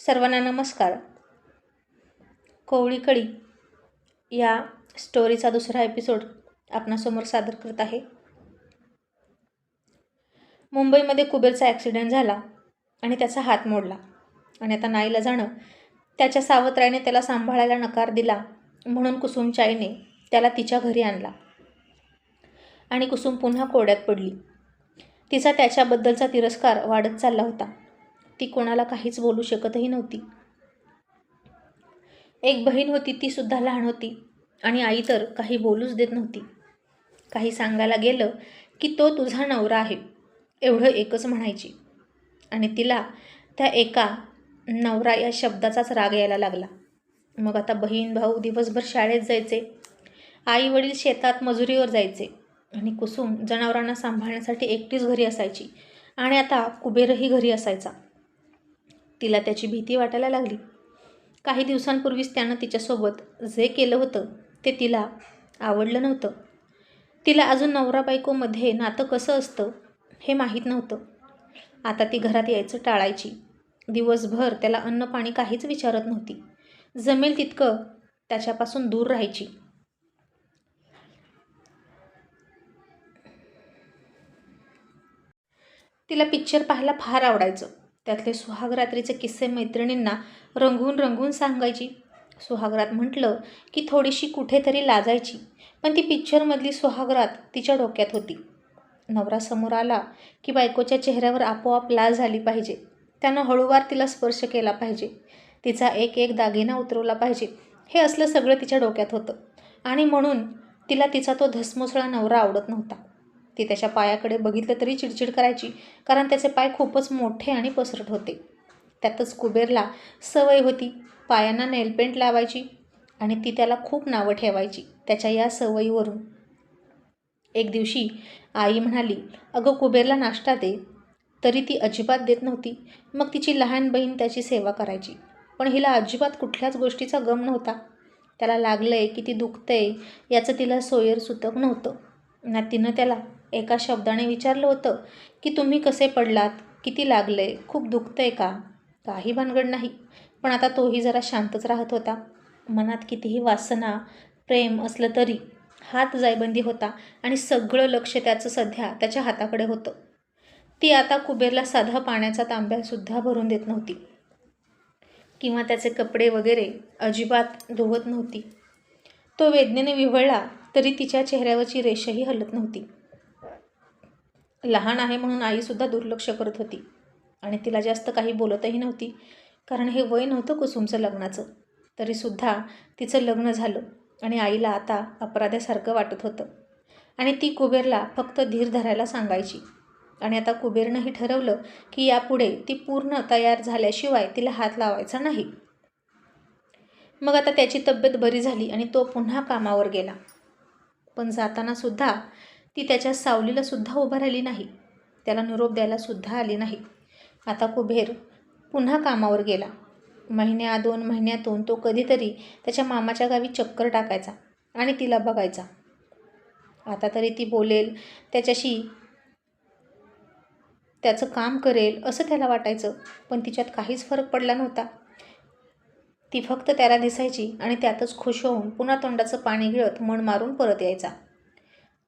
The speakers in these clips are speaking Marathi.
सर्वांना नमस्कार. कोवळी कळी या स्टोरीचा दुसरा एपिसोड आपणासमोर सादर करत आहे. मुंबईमध्ये कुबेरचा ॲक्सिडेंट झाला आणि त्याचा हात मोडला आणि आता नाईला जाणं त्याच्या सावत्राने त्याला सांभाळायला नकार दिला म्हणून कुसुमचाईने त्याला तिच्या घरी आणला आणि कुसुम पुन्हा कोड्यात पडली. तिचा त्याच्याबद्दलचा तिरस्कार वाढत चालला होता. ती कोणाला काहीच बोलू शकतही नव्हती. एक बहीण होती ती सुद्धा लहान होती आणि आई तर काही बोलूच देत नव्हती. काही सांगायला गेलं की तो तुझा नवरा आहे एवढं एकच म्हणायची. आणि तिला त्या एका नवरा या शब्दाचाच राग यायला लागला. मग आता बहीण भाऊ दिवसभर शाळेत जायचे आई वडील शेतात मजुरीवर जायचे आणि कुसुम जनावरांना सांभाळण्यासाठी एकटीच घरी असायची आणि आता कुबेरही घरी असायचा. तिला त्याची भीती वाटायला लागली. काही दिवसांपूर्वीच त्यानं तिच्यासोबत जे केलं होतं ते तिला आवडलं नव्हतं. तिला अजून नवरा बायकोमध्ये नातं कसं असतं हे माहीत नव्हतं. आता ती घरात यायचं टाळायची. दिवसभर त्याला अन्न पाणी काहीच विचारत नव्हती. जमेल तितकं त्याच्यापासून दूर राहायची. तिला पिक्चर पाहायला फार आवडायचं. त्यातले सुहागरात्रीचे किस्से मैत्रिणींना रंगून रंगून सांगायची. सुहागरात म्हटलं की थोडीशी कुठेतरी लाजायची पण ती पिक्चरमधली सुहागरात तिच्या डोक्यात होती. नवरा समोर आला की बायकोच्या चेहऱ्यावर आपोआप लाज झाली पाहिजे. त्यानं हळूवार तिला स्पर्श केला पाहिजे. तिचा एक एक दागिना उतरवला पाहिजे. हे असलं सगळं तिच्या डोक्यात होतं. आणि म्हणून तिला तिचा तो धसमुसळा नवरा आवडत नव्हता. ती त्याच्या पायाकडे बघितलं तरी चिडचिड करायची कारण त्याचे पाय खूपच मोठे आणि पसरट होते. त्यातच कुबेरला सवय होती पायांना नेलपेंट लावायची आणि ती त्याला खूप नावं ठेवायची त्याच्या या सवयीवरून. एक दिवशी आई म्हणाली अगं कुबेरला नाश्ता दे. तरी ती अजिबात देत नव्हती. मग तिची लहान बहीण त्याची सेवा करायची. पण हिला अजिबात कुठल्याच गोष्टीचा गम नव्हता. त्याला लागलं आहे की ती दुखतंय याचं तिला सोयर सुतक नव्हतं. ना तिनं त्याला एका शब्दाने विचारलं होतं की तुम्ही कसे पडलात? किती लागले? खूप दुखतंय का? काही भानगड नाही पण आता तोही जरा शांतच राहत होता. मनात कितीही वासना प्रेम असलं तरी हात जायबंदी होता आणि सगळं लक्ष त्याचं सध्या त्याच्या हाताकडे होतं. ती आता कुबेरला साधा पाण्याचा तांब्यासुद्धा भरून देत नव्हती. किंवा त्याचे कपडे वगैरे अजिबात धुवत नव्हती. तो वेदनेने विव्हळला तरी तिच्या चेहऱ्यावरची रेषही हलत नव्हती. लहान आहे म्हणून आईसुद्धा दुर्लक्ष करत होती. आणि तिला जास्त काही बोलतही नव्हती कारण हे वय नव्हतं कुसुमचं लग्नाचं. तरीसुद्धा तिचं लग्न झालं आणि आईला आता अपराध्यासारखं वाटत होतं. आणि ती कुबेरला फक्त धीर धरायला सांगायची. आणि आता कुबेरनंही ठरवलं की यापुढे ती पूर्ण तयार झाल्याशिवाय तिला हात लावायचा नाही. मग आता त्याची तब्येत बरी झाली आणि तो पुन्हा कामावर गेला. पण जातानासुद्धा ती त्याच्या सावलीला सुद्धा उभा राहिली नाही. त्याला निरोप द्यायला सुद्धा आली नाही. आता कुबेर पुन्हा कामावर गेला. महिन्या दोन महिन्यातून तो कधीतरी त्याच्या मामाच्या गावी चक्कर टाकायचा आणि तिला बघायचा. आता तरी ती बोलेल त्याच्याशी त्याचं काम करेल असं त्याला वाटायचं पण तिच्यात काहीच फरक पडला नव्हता. ती फक्त त्याला दिसायची आणि त्यातच खुश होऊन पुन्हा तोंडाचं पाणी गिळत मन मारून परत यायचा.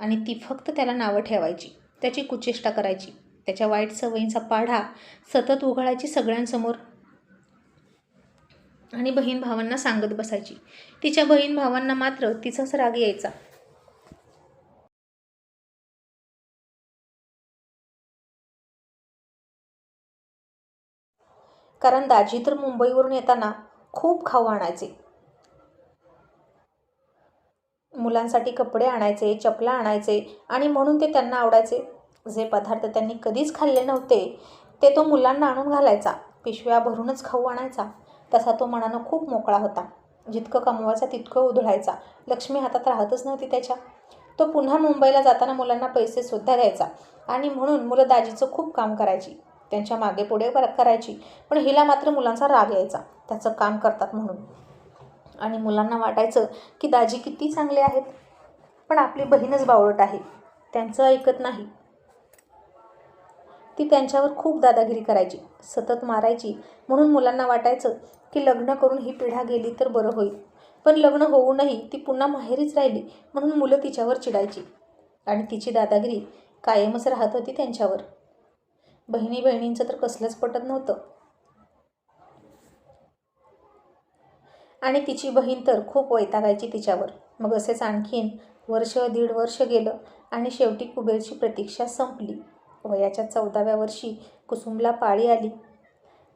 आणि ती फक्त त्याला नावं ठेवायची त्याची कुचेष्टा करायची त्याच्या वाईट सवयींचा पाढा सतत उघडायची सगळ्यांसमोर. आणि बहीण भावांना सांगत बसायची. तिच्या बहीण भावांना मात्र तिचाच राग यायचा. कारण दाजी तर मुंबईवरून येताना खूप खाऊ आणायचे. मुलांसाठी कपडे आणायचे चपला आणायचे आणि म्हणून ते त्यांना आवडायचे. जे पदार्थ त्यांनी कधीच खाल्ले नव्हते ते तो मुलांना आणून घालायचा पिशव्या भरूनच खाऊ आणायचा. तसा तो मनानं खूप मोकळा होता. जितकं कमवायचा तितकं उधळायचा. लक्ष्मी हातात राहतच नव्हती त्याच्या. तो पुन्हा मुंबईला जाताना मुलांना पैसेसुद्धा द्यायचा आणि म्हणून मुलं दाजीचं खूप काम करायची. त्यांच्या मागे पुढे करायची. पण हिला मात्र मुलांचा राग यायचा. त्याचं काम करतात म्हणून. आणि मुलांना वाटायचं की दाजी किती चांगले आहेत. पण आपली बहीणच बावळट आहे. त्यांचं ऐकत नाही. ती त्यांच्यावर खूप दादागिरी करायची सतत मारायची. म्हणून मुलांना वाटायचं की लग्न करून ही पिढा गेली तर बरं होईल. पण लग्न होऊनही ती पुन्हा माहेरीच राहिली म्हणून मुलं तिच्यावर चिडायची. आणि तिची दादागिरी कायमच राहत होती त्यांच्यावर. बहिणी बहिणींचं तर कसलंच पटत नव्हतं. आणि तिची बहीण तर खूप वैतागायची तिच्यावर. मग असेच आणखीन वर्ष दीड वर्ष गेलं आणि शेवटी कुबेरची प्रतीक्षा संपली. वयाच्या चौदाव्या वर्षी कुसुमला पाळी आली.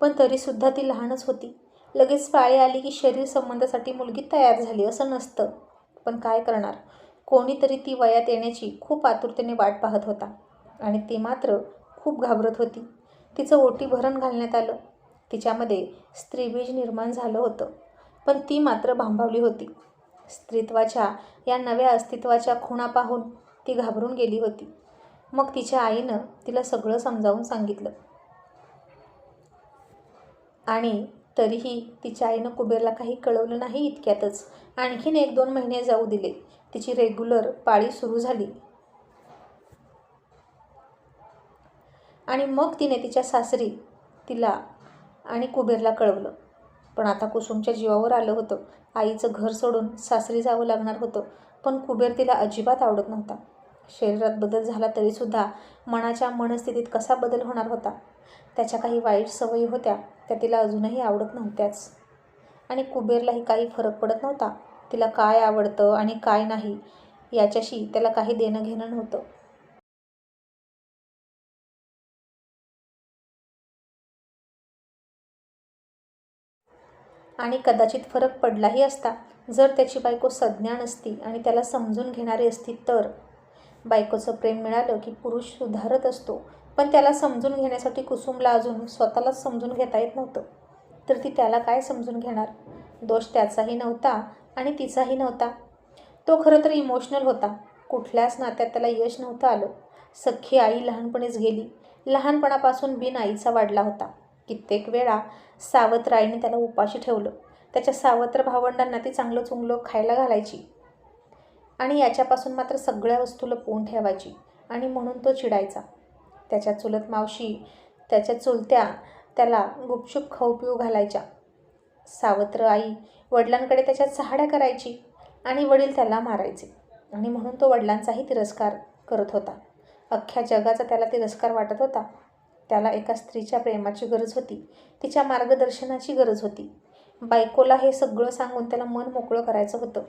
पण तरीसुद्धा ती लहानच होती. लगेच पाळी आली की शरीर संबंधासाठी मुलगी तयार झाली असं नसतं. पण काय करणार? कोणीतरी ती वयात येण्याची खूप आतुरतेने वाट पाहत होता. आणि ती मात्र खूप घाबरत होती. तिचं ओटी भरण घालण्यात आलं. तिच्यामध्ये स्त्रीबीज निर्माण झालं होतं. पण ती मात्र भांबावली होती. स्त्रीत्वाच्या या नव्या अस्तित्वाच्या खुणा पाहून ती घाबरून गेली होती. मग तिच्या आईनं तिला सगळं समजावून सांगितलं. आणि तरीही तिच्या आईनं कुबेरला काही कळवलं नाही इतक्यातच. आणखीन एक दोन महिने जाऊ दिले. तिची रेग्युलर पाळी सुरू झाली. आणि मग तिने तिच्या सासरी तिला आणि कुबेरला कळवलं. पण आता कुसुमच्या जीवावर आलं होतं. आईचं घर सोडून सासरी जावं लागणार होतं पण कुबेर तिला अजिबात आवडत नव्हता. शरीरात बदल झाला तरीसुद्धा मनाच्या मनस्थितीत कसा बदल होणार होता? त्याच्या काही वाईट सवयी होत्या त्या तिला अजूनही आवडत नव्हत्याच. आणि कुबेरलाही काही फरक पडत नव्हता. तिला काय आवडतं आणि काय नाही याच्याशी त्याला काही देणं घेणं नव्हतं. आणि कदाचित फरक पडलाही असता. जर त्याची बायको संज्ञा नसती आणि त्याला समजून घेणारी असती तर? बायकोचं प्रेम मिळालं की पुरुष सुधारत असतो पण त्याला समजून घेण्यासाठी कुसुमला अजून स्वतःलाच समजून घेता येत नव्हतं. तर ती त्याला काय समजून घेणार? दोष त्याचाही नव्हता आणि तिचाही नव्हता. तो खरं तर इमोशनल होता. कुठल्याच नात्यात त्याला यश नव्हतं आलं. सख्खी आई लहानपणीच गेली. लहानपणापासून बिन आईचा वाढला होता. कित्येक वेळा सावत्र आईने त्याला उपाशी ठेवलं. त्याच्या सावत्र भावंडांना ती चांगलं चुंगलं खायला घालायची आणि याच्यापासून मात्र सगळ्या वस्तू लपवून ठेवायची आणि म्हणून तो चिडायचा. त्याच्या चुलत मावशी त्याच्या चुलत्या त्याला गुपचूप खाऊ पिऊ घालायच्या. सावत्र आई वडिलांकडे त्याच्या चहाड्या करायची आणि वडील त्याला मारायचे आणि म्हणून तो वडिलांचाही तिरस्कार करत होता. अख्ख्या जगाचा त्याला तिरस्कार वाटत होता. त्याला एका स्त्रीच्या प्रेमाची गरज होती. तिच्या मार्गदर्शनाची गरज होती. बायकोला हे सगळं सांगून त्याला मन मोकळं करायचं होतं.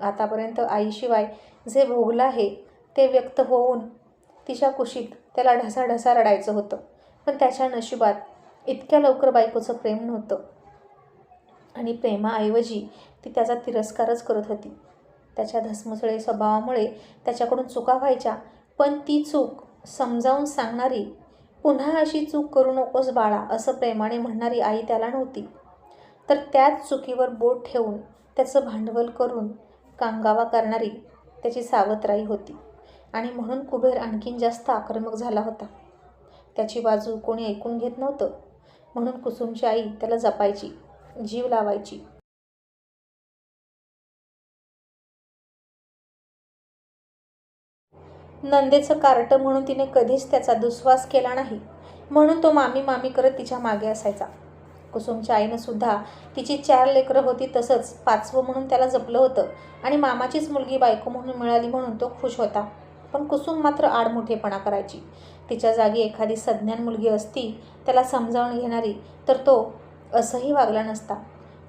आतापर्यंत आईशिवाय जे भोगलं आहे ते व्यक्त होऊन तिच्या कुशीत त्याला ढसाढसा रडायचं होतं. पण त्याच्या नशिबात इतक्या लवकर बायकोचं प्रेम नव्हतं. आणि प्रेमाऐवजी ती त्याचा तिरस्कारच करत होती. त्याच्या धसमुसळे स्वभावामुळे त्याच्याकडून चुका व्हायच्या पण ती चूक समजावून सांगणारी पुन्हा अशी चूक करू नकोस बाळा असं प्रेमाने म्हणणारी आई त्याला नव्हती. तर त्याच चुकीवर बोट ठेवून त्याचं भांडवल करून कांगावा करणारी त्याची सावत्राई होती. आणि म्हणून कुबेर आणखीन जास्त आक्रमक झाला होता. त्याची बाजू कोणी ऐकून घेत नव्हतं. म्हणून कुसुमची आई त्याला जपायची जीव लावायची. नंदेचं कार्ट म्हणून तिने कधीच त्याचा दुस्वास केला नाही. म्हणून तो मामी मामी करत तिच्यामागे असायचा. कुसुमच्या आईनं सुद्धा तिची चार लेकरं होती तसंच पाचवं म्हणून त्याला जपलं होतं आणि मामाचीच मुलगी बायको म्हणून मिळाली म्हणून तो खुश होता. पण कुसुम मात्र आडमुठेपणा करायची. तिच्या जागी एखादी सज्ञान मुलगी असती त्याला समजावून घेणारी तर तो असंही वागला नसता.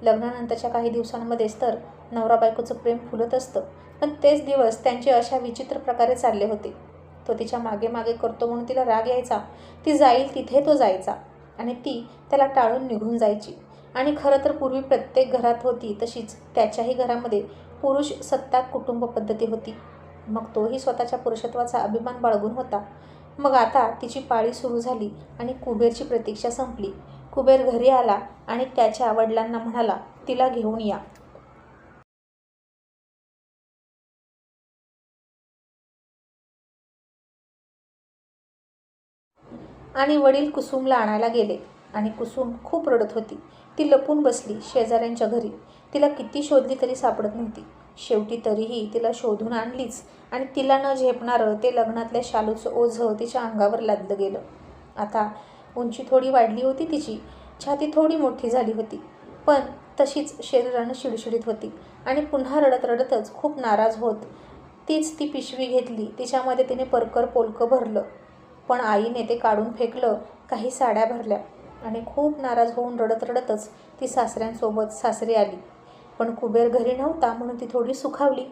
लग्नानंतरच्या काही दिवसांमध्येच तर नवरा बायकोचं प्रेम फुलत असतं. पण तेच दिवस त्यांचे अशा विचित्र प्रकारे चालले होते. तो तिच्यामागे मागे करतो म्हणून तिला राग यायचा. ती जाईल तिथे तो जायचा. आणि ती त्याला टाळून निघून जायची. आणि खरं तर पूर्वी प्रत्येक घरात होती तशीच. त्याच्याही घरामध्ये पुरुष सत्ता कुटुंब पद्धती होती. मग तोही स्वतःच्या पुरुषत्वाचा अभिमान बाळगून होता. मग आता तिची पाळी सुरू झाली आणि कुबेरची प्रतीक्षा संपली. कुबेर घरी आला आणि त्याच्या वडिलांना म्हणाला तिला घेऊन या. आणि वडील कुसुमला आणायला गेले. आणि कुसुम खूप रडत होती. ती लपून बसली शेजाऱ्यांच्या घरी. तिला किती शोधली तरी सापडत नव्हती. शेवटी तरीही तिला शोधून आणलीच. आणि तिला न झेपणारं ते लग्नातल्या शालूचं ओझं तिच्या अंगावर लादलं गेलं. आता उंची थोडी वाढली होती तिची. छाती थोडी मोठी झाली होती. पण तशीच शरीरानं शिडशिडीत होती. आणि पुन्हा रडत रडतच खूप नाराज होत तीच ती पिशवी घेतली. तिच्यामध्ये तिने परकर पोलकं भरलं. पण आईने ते काढून फेकलं काही साड्या भरल्या आणि खूप नाराज होऊन रडत रडतच ती सासऱ्यांसोबत सासरी आली. पण कुबेर घरी नव्हता म्हणून ती थोडी सुखावली.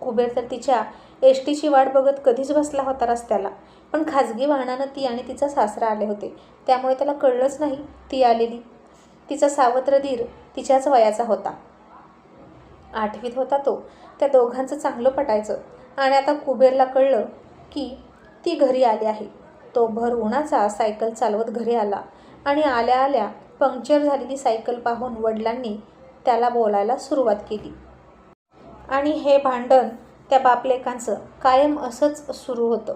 कुबेर तर तिच्या एस टीची वाट बघत कधीच बसला होता रस्त्याला पण खाजगी वाहनानं ती आणि तिचा सासरा आले होते. त्यामुळे त्याला कळलंच नाही ती आलेली. तिचा सावत्र धीर तिच्याच वयाचा होता. आठवीत होता तो. त्या दोघांचं चांगलं पटायचं आणि आता कुबेरला कळलं की ती घरी आली आहे. तो भर उन्हाचा सायकल चालवत घरी आला आणि आल्या आल्या पंक्चर झालेली सायकल पाहून वडिलांनी त्याला बोलायला सुरुवात केली. आणि हे भांडण त्या बापलेकांचं कायम असंच सुरू होतं.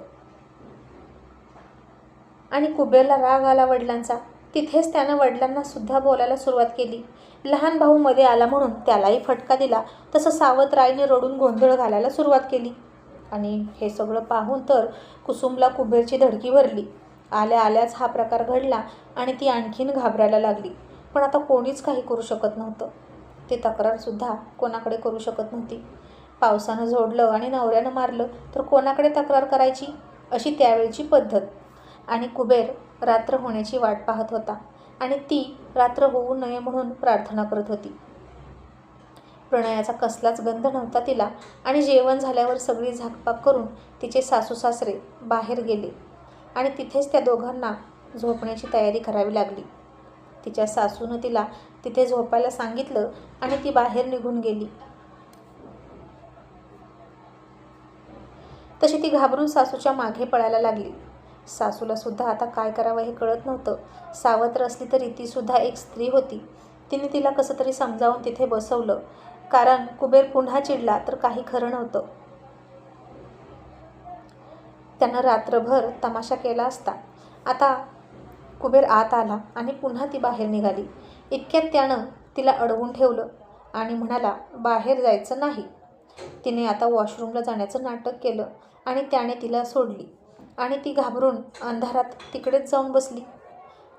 आणि कुबेरला राग आला वडिलांचा. तिथेच त्यानं वडिलांना सुद्धा बोलायला सुरुवात केली. लहान भाऊ मध्ये आला म्हणून त्यालाही फटका दिला. तसं सावतराईने रडून गोंधळ घालायला सुरुवात केली. आणि हे सगळं पाहून तर कुसुमला कुबेरची धडकी भरली. आल्या आल्याच हा प्रकार घडला आणि ती आणखीन घाबरायला लागली. पण आता कोणीच काही करू शकत नव्हतं. ते तक्रारसुद्धा कोणाकडे करू शकत नव्हती. पावसानं झोडलं आणि नवऱ्यानं मारलं तर कोणाकडे तक्रार करायची? अशी त्यावेळची पद्धत. आणि कुबेर रात्र होण्याची वाट पाहत होता आणि ती रात्र होऊ नये म्हणून प्रार्थना करत होती. प्रणयाचा कसलाच गंध नव्हता तिला आणि जेवण झाल्यावर सगळी झाकपाक करून तिचे सासू सासरे बाहेर गेले आणि तिथेच त्या दोघांना झोपण्याची तयारी करावी लागली. तिच्या सासूनं तिला तिथे झोपायला सांगितलं आणि ती बाहेर निघून गेली. तशी ती घाबरून सासूच्या मागे पळायला लागली. सासूला सुद्धा आता काय करावं हे कळत नव्हतं. सावत्र असली तरी तीसुद्धा एक स्त्री होती. तिने तिला कसं तरी समजावून तिथे बसवलं. कारण कुबेर पुन्हा चिडला तर काही खरं नव्हतं. त्यानं रात्रभर तमाशा केला असता. आता कुबेर आत आला आणि पुन्हा ती बाहेर निघाली. इतक्यात त्यानं तिला अडवून ठेवलं आणि म्हणाला बाहेर जायचं नाही. तिने आता वॉशरूमला जाण्याचं नाटक केलं आणि त्याने तिला सोडली आणि ती घाबरून अंधारात तिकडेच जाऊन बसली.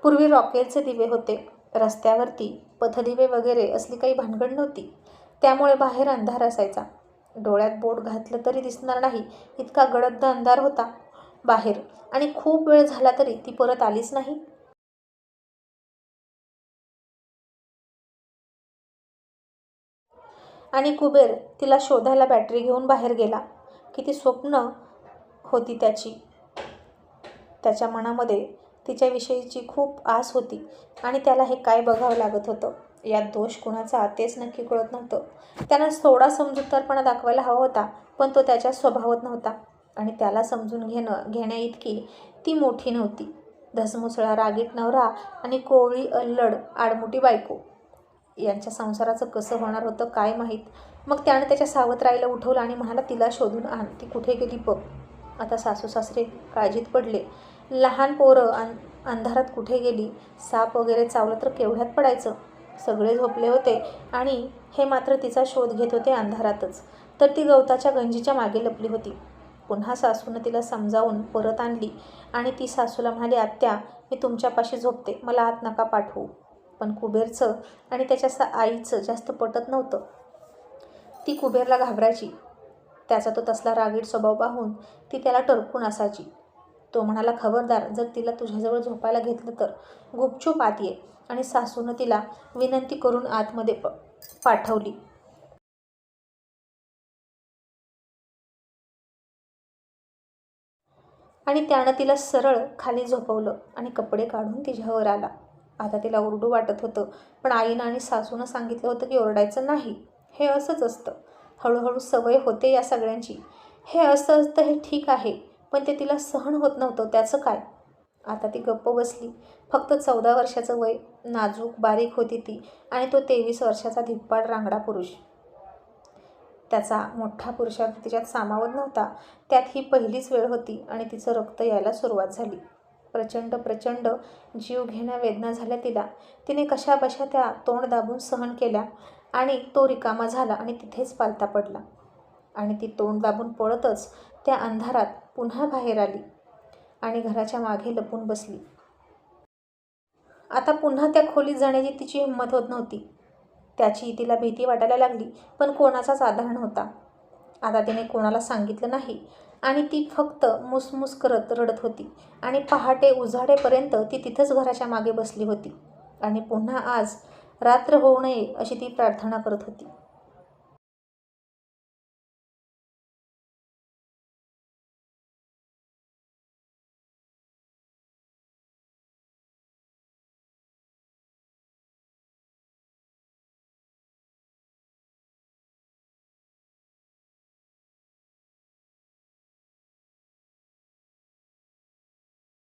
पूर्वी रॉकेलचे दिवे होते. रस्त्यावरती पथदिवे वगैरे असली काही भानगड नव्हती. त्यामुळे बाहेर अंधार असायचा. डोळ्यात बोट घातलं तरी दिसणार नाही इतका गडद अंधार होता बाहेर. आणि खूप वेळ झाला तरी ती परत आलीच नाही. आणि कुबेर तिला शोधायला बॅटरी घेऊन बाहेर गेला. किती स्वप्न होती त्याची. त्याच्या मनामध्ये तिच्याविषयीची खूप आस होती आणि त्याला हे काय बघावं लागत होतं? यात दोष कोणाचा तेच नक्की कळत नव्हतं. त्यानं थोडा समजूतदारपणा दाखवायला हवा होता पण तो त्याच्या स्वभावात नव्हता. आणि त्याला समजून घेणं घेण्या इतकी ती मोठी नव्हती. धसमुसळा रागीट नवरा आणि कोवळी अल्लड आडमुठी बायको. यांच्या संसाराचं कसं होणार होतं काय माहीत? मग त्यानं त्याच्या सावत्राईला उठवलं आणि म्हणाला तिला शोधून आण. ती कुठे गेली बघ. आता सासू सासरे काळजीत पडले. लहान पोरं अं अंधारात कुठे गेली? साप वगैरे चावलं तर केवढ्यात पडायचं? सगळे झोपले होते आणि हे मात्र तिचा शोध घेत होते अंधारातच. तर ती गवताच्या गंजीच्या मागे लपली होती. पुन्हा सासूनं तिला समजावून परत आणली आणि ती सासूला म्हणाली आत्या मी तुमच्यापाशी झोपते. मला आत नका पाठवू. पण कुबेरचं आणि त्याच्या सा आईचं जास्त पटत नव्हतं. ती कुबेरला घाबरायची. त्याचा तो तसला रागीट स्वभाव पाहून ती त्याला टरकून असायची. तो म्हणाला खबरदार जर तिला तुझ्याजवळ झोपायला घेतलं तर. गुपचूप आत ये आणि सासूनं तिला विनंती करून आतमध्ये प पाठवली. आणि त्यानं तिला सरळ खाली झोपवलं आणि कपडे काढून तिच्यावर आला. आता तिला ओरडू वाटत होतं पण आईनं आणि सासूनं सांगितलं होतं की ओरडायचं नाही हे असंच असतं. हळूहळू सवय होते या सगळ्यांची. हे असं असतं हे ठीक आहे. पण ते तिला सहन होत नव्हतं. त्याचं काय? आता ती गप्प बसली. फक्त चौदा वर्षाचं वय नाजूक बारीक होती ती आणि तो तेवीस वर्षाचा धिप्पाड रांगडा पुरुष. त्याचा मोठा पुरुषार्थ तिच्यात सामावत नव्हता. त्यात ही पहिलीच वेळ होती आणि तिचं रक्त यायला सुरुवात झाली. प्रचंड प्रचंड जीव घेण्या वेदना झाल्या तिला. तिने कशा बशा त्या तोंड दाबून सहन केल्या आणि तो रिकामा झाला आणि तिथेच पालता पडला. आणि ती तोंड दाबून पळतच त्या अंधारात पुन्हा बाहेर आली आणि घराच्या मागे लपून बसली. आता पुन्हा त्या खोलीत जाण्याची तिची हिंमत होत नव्हती. त्याची तिला भीती वाटायला लागली पण कोणाचाच आधार नव्हता आता तिने कोणाला सांगितलं नाही आणि ती फक्त मुसमुस करत रडत होती आणि पहाटे उजाडेपर्यंत ती तिथंच घराच्या मागे बसली होती आणि पुन्हा आज रात्र होऊ नये अशी ती प्रार्थना करत होती.